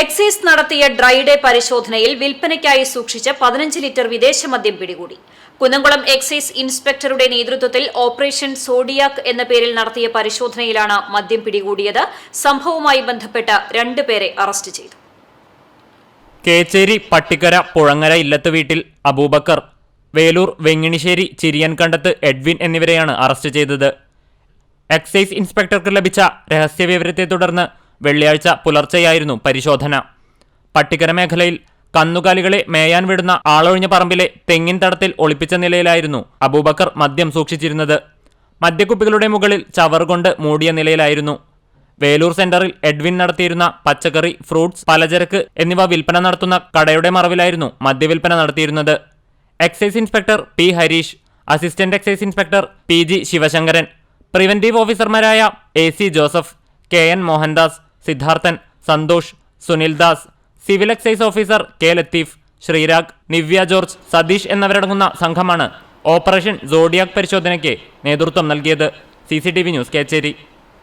Excise നടത്തിയ dry day പരിശോധനയിൽ വിൽപ്പനയ്ക്കായി സൂക്ഷിച്ച പതിനഞ്ച് ലിറ്റർ വിദേശ മദ്യം പിടികൂടി. കുന്നംകുളം എക്സൈസ് ഇൻസ്പെക്ടറുടെ നേതൃത്വത്തിൽ ഓപ്പറേഷൻ സോഡിയാക് എന്ന പേരിൽ നടത്തിയ പരിശോധനയിലാണ് മദ്യം പിടികൂടിയത്. സംഭവവുമായി ബന്ധപ്പെട്ട് രണ്ടുപേരെ അറസ്റ്റ് ചെയ്തു. കേച്ചേരി പട്ടിക്കര പുഴങ്ങര ഇല്ലത്ത് വീട്ടിൽ അബൂബക്കർ വേലൂർ വെങ്ങിണിശ്ശേരി ചിരിയൻകണ്ടത്ത് എഡ്വിൻ എന്നിവരെയാണ് അറസ്റ്റ് ചെയ്തത്. എക്സൈസ് ഇൻസ്പെക്ടർക്ക് ലഭിച്ച രഹസ്യവിവരത്തെ തുടർന്ന് വെള്ളിയാഴ്ച പുലർച്ചെയായിരുന്നു പരിശോധന. പട്ടിക്കര മേഖലയിൽ കന്നുകാലികളെ മേയാൻ വിടുന്ന ആളൊഴിഞ്ഞ പറമ്പിലെ തെങ്ങിൻ തടത്തിൽ ഒളിപ്പിച്ച നിലയിലായിരുന്നു അബൂബക്കർ മദ്യം സൂക്ഷിച്ചിരുന്നത്. മദ്യക്കുപ്പികളുടെ മുകളിൽ ചവർ കൊണ്ട് മൂടിയ നിലയിലായിരുന്നു. വേലൂർ സെന്ററിൽ എഡ്വിൻ നടത്തിയിരുന്ന പച്ചക്കറി ഫ്രൂട്ട്സ് പലചരക്ക് എന്നിവ വിൽപ്പന നടത്തുന്ന കടയുടെ മറവിലായിരുന്നു മദ്യവിൽപ്പന നടത്തിയിരുന്നത്. Excise inspector P Harish assistant excise inspector P G Sivasankaran preventive ഓഫീസർമാരായ A C Joseph K N Mohandas Sidharthan Santhosh Sunildas civil excise officer K Latheef Sreerag Nivya George Satheesh എന്നിവരടങ്ങുന്ന സംഘമാണ് ഓപ്പറേഷൻ സോഡിയാക് പരിശോധനയ്ക്ക് നേതൃത്വം നൽകിയത്. C news Kechery.